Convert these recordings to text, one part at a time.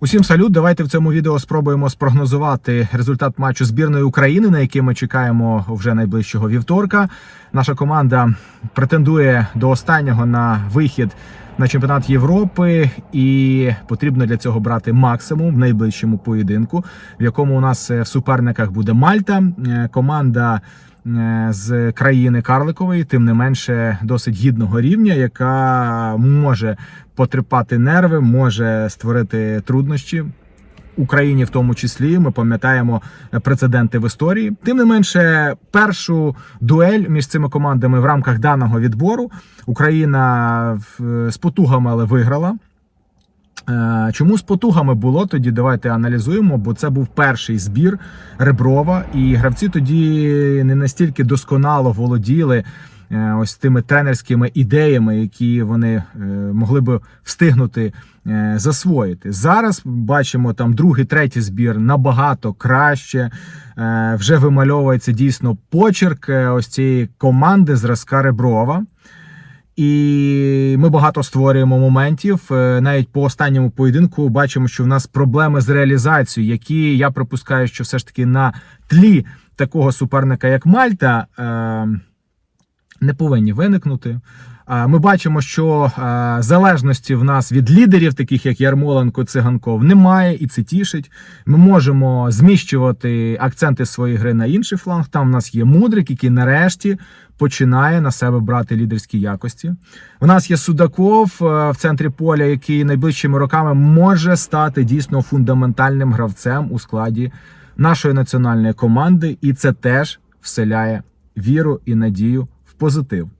Усім салют. Давайте в цьому відео спробуємо спрогнозувати результат матчу збірної України, на який ми чекаємо вже найближчого вівторка. Наша команда претендує до останнього на вихід на чемпіонат Європи, і потрібно для цього брати максимум в найближчому поєдинку, в якому у нас е, в суперниках буде Мальта, е, команда. Е, З країни Карликової, тим не менше досить гідного рівня, яка може потріпати нерви, може створити труднощі. Україні в тому числі ми пам'ятаємо прецеденти в історії. Тим не менше, першу дуель між цими командами в рамках даного відбору Україна з потугами але виграла. Е, Чому з потугами було тоді? Давайте аналізуємо, бо це був перший збір Реброва, і гравці тоді не настільки досконало володіли е, ось тими тренерськими ідеями, які вони е, могли би встигнути засвоїти. Зараз бачимо там другий, третій збір набагато краще. Вже вимальовується дійсно почерк ось цієї команди зразка Реброва. І ми багато створюємо моментів. Е, Навіть по останньому поєдинку бачимо, що в нас проблеми з реалізацією, які я припускаю, що все ж таки на тлі такого суперника, як Мальта, е, не повинні виникнути. Ми бачимо, що залежності в нас від лідерів, таких як Ярмоленко, Циганков, немає, і це тішить. Ми можемо зміщувати акценти своєї гри на інший фланг. Там в нас є мудрик, який нарешті починає на себе брати лідерські якості. У нас є Судаков в центрі поля, який найближчими роками може стати дійсно фундаментальним гравцем у складі нашої національної команди, і це теж вселяє віру і надію в позитив.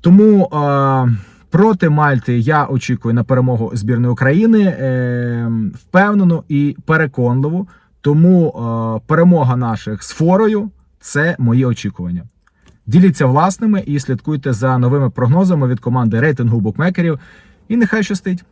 Тому е, проти Мальти я очікую на перемогу збірної України е, впевнено і переконливо. Тому е, перемога наших з форою це мої очікування. Діліться власними і слідкуйте за новими прогнозами від команди рейтингу букмекерів. І нехай щастить!